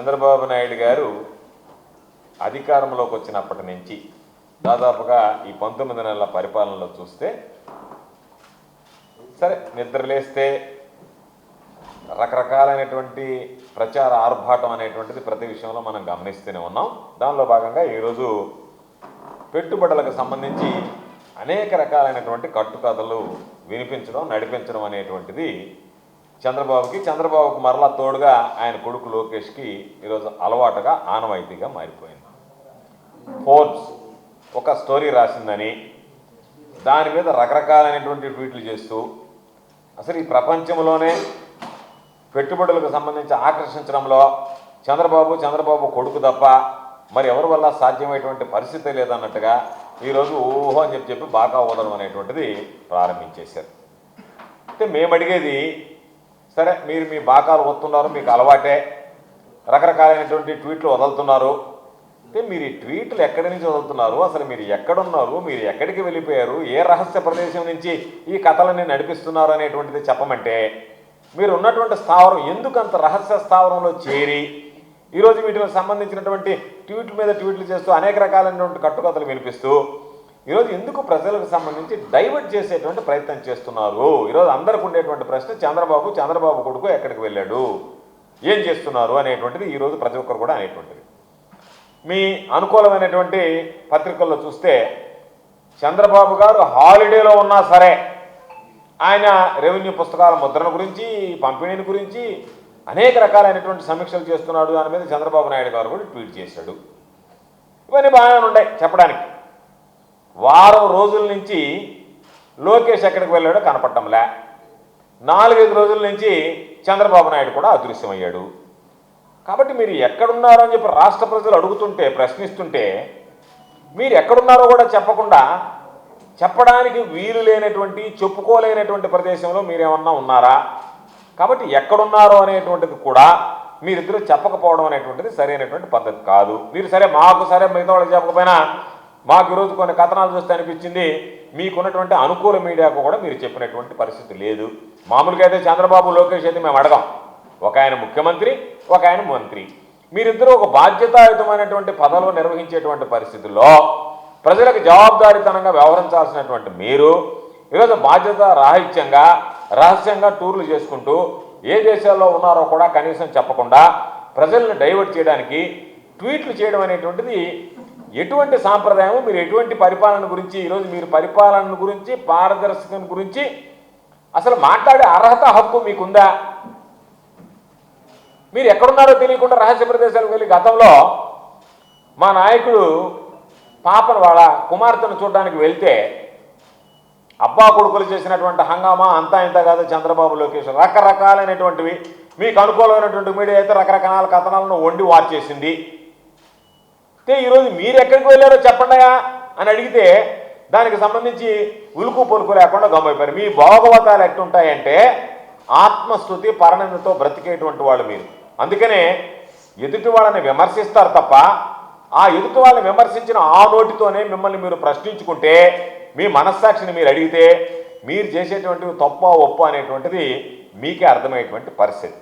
చంద్రబాబు నాయుడు గారు అధికారంలోకి వచ్చినప్పటి నుంచి దాదాపుగా ఈ పంతొమ్మిది నెలల పరిపాలనలో చూస్తే సరే నిద్రలేస్తే రకరకాలైనటువంటి ప్రచార ఆర్భాటం అనేటువంటిది ప్రతి విషయంలో మనం గమనిస్తూనే ఉన్నాం. దానిలో భాగంగా ఈరోజు పెట్టుబడులకు సంబంధించి అనేక రకాలైనటువంటి కట్టుకథలు వినిపించడం నడిపించడం అనేటువంటిది చంద్రబాబుకి చంద్రబాబుకు మరలా తోడుగా ఆయన కొడుకు లోకేష్కి ఈరోజు అలవాటుగా ఆనవాయితీగా మారిపోయింది. ఫోర్బ్స్ ఒక స్టోరీ రాసిందని దాని మీద రకరకాలైనటువంటి ట్వీట్లు చేస్తూ అసలు ఈ ప్రపంచంలోనే పెట్టుబడులకు సంబంధించి ఆకర్షించడంలో చంద్రబాబు చంద్రబాబు కొడుకు తప్ప మరి ఎవరి వల్ల సాధ్యమైనటువంటి పరిస్థితి లేదన్నట్టుగా ఈరోజు ఊహో అని చెప్పి చెప్పి బాగా వదలడం అనేటువంటిది ప్రారంభించేశారు. అయితే మేము అడిగేది సరే మీరు మీ బాకాలు వస్తున్నారు మీకు అలవాటే. రకరకాలైనటువంటి ట్వీట్లు వదులుతున్నారు. అంటే మీరు ఈ ట్వీట్లు ఎక్కడి నుంచి వదులుతున్నారు? అసలు మీరు ఎక్కడున్నారు? మీరు ఎక్కడికి వెళ్ళిపోయారు? ఏ రహస్య ప్రదేశం నుంచి ఈ కథలన్నీ నడిపిస్తున్నారు అనేటువంటిది చెప్పమంటే మీరు ఉన్నటువంటి స్థావరం ఎందుకంత రహస్య స్థావరంలో చేరి ఈరోజు వీటికి సంబంధించినటువంటి ట్వీట్ల మీద ట్వీట్లు చేస్తూ అనేక రకాలైనటువంటి కట్టుకథలు వినిపిస్తూ ఈరోజు ఎందుకు ప్రజలకు సంబంధించి డైవర్ట్ చేసేటువంటి ప్రయత్నం చేస్తున్నారు? ఈరోజు అందరికి ఉండేటువంటి ప్రశ్న చంద్రబాబు చంద్రబాబు కొడుకు ఎక్కడికి వెళ్ళాడు? ఏం చేస్తున్నారు అనేటువంటిది ఈరోజు ప్రతి ఒక్కరు కూడా అనేటువంటిది. మీ అనుకూలమైనటువంటి పత్రికల్లో చూస్తే చంద్రబాబు గారు హాలిడేలో ఉన్నా సరే ఆయన రెవెన్యూ పుస్తకాల ముద్రణ గురించి పంపిణీని గురించి అనేక రకాలైనటువంటి సమీక్షలు చేస్తున్నాడు. దాని మీద చంద్రబాబు నాయుడు గారు కూడా ట్వీట్ చేశాడు. ఇవన్నీ బాగానే ఉన్నాయి చెప్పడానికి. వారం రోజుల నుంచి లోకేష్ ఎక్కడికి వెళ్ళాడో కనపడటంలే. నాలుగైదు రోజుల నుంచి చంద్రబాబు నాయుడు కూడా అదృశ్యమయ్యాడు. కాబట్టి మీరు ఎక్కడున్నారో అని చెప్పి రాష్ట్ర ప్రజలు అడుగుతుంటే ప్రశ్నిస్తుంటే మీరు ఎక్కడున్నారో కూడా చెప్పకుండా చెప్పడానికి వీలు లేనటువంటి చెప్పుకోలేనటువంటి ప్రదేశంలో మీరేమన్నా ఉన్నారా? కాబట్టి ఎక్కడున్నారో అనేటువంటిది కూడా మీరిద్దరూ చెప్పకపోవడం అనేటువంటిది సరైనటువంటి పద్ధతి కాదు. మీరు సరే మాకు సరే మిగతా వాళ్ళకి చెప్పకపోయినా మాకు ఈరోజు కొన్ని కథనాలు చూస్తే అనిపించింది మీకున్నటువంటి అనుకూల మీడియాకు కూడా మీరు చెప్పినటువంటి పరిస్థితి లేదు. మామూలుగా అయితే చంద్రబాబు లోకేష్ అయితే మేము అడగాం. ఒక ఆయన ముఖ్యమంత్రి ఒక ఆయన మంత్రి. మీరిద్దరూ ఒక బాధ్యతాయుతమైనటువంటి పదవులు నిర్వహించేటువంటి పరిస్థితుల్లో ప్రజలకు జవాబుదారీతనంగా వ్యవహరించాల్సినటువంటి మీరు ఈరోజు బాధ్యత రాహిత్యంగా రహస్యంగా టూర్లు చేసుకుంటూ ఏ దేశాల్లో ఉన్నారో కూడా కనీసం చెప్పకుండా ప్రజల్ని డైవర్ట్ చేయడానికి ట్వీట్లు చేయడం అనేటువంటిది ఎటువంటి సాంప్రదాయం మీరు ఎటువంటి పరిపాలన గురించి ఈరోజు మీరు పరిపాలన గురించి పారదర్శకం గురించి అసలు మాట్లాడే అర్హత హక్కు మీకుందా? మీరు ఎక్కడున్నారో తెలియకుండా రహస్య ప్రదేశాలకు వెళ్ళి గతంలో మా నాయకుడు పాపను వాళ్ళ కుమార్తెను చూడడానికి వెళ్తే అబ్బా కొడుకులు చేసినటువంటి హంగామా అంతా ఇంత కాదు చంద్రబాబు లోకేష్ రకరకాలైనటువంటివి. మీకు అనుకూలమైనటువంటి మీడియా అయితే రకరకాల కథనాలను వండి వార్చేసింది అంటే ఈరోజు మీరు ఎక్కడికి వెళ్ళారో చెప్పండియా అని అడిగితే దానికి సంబంధించి ఉలుకు పొలుకు లేకుండా గమ్మైపోయారు. మీ భోగవతాలు ఎట్టుంటాయంటే ఆత్మస్థుతి పరణతో బ్రతికేటువంటి వాళ్ళు మీరు. అందుకనే ఎదుటి వాళ్ళని విమర్శిస్తారు తప్ప ఆ ఎదుటి వాళ్ళని విమర్శించిన ఆ నోటితోనే మిమ్మల్ని మీరు ప్రశ్నించుకుంటే మీ మనస్సాక్షిని మీరు అడిగితే మీరు చేసేటువంటివి తప్ప ఒప్పు అనేటువంటిది మీకే అర్థమయ్యేటువంటి పరిస్థితి.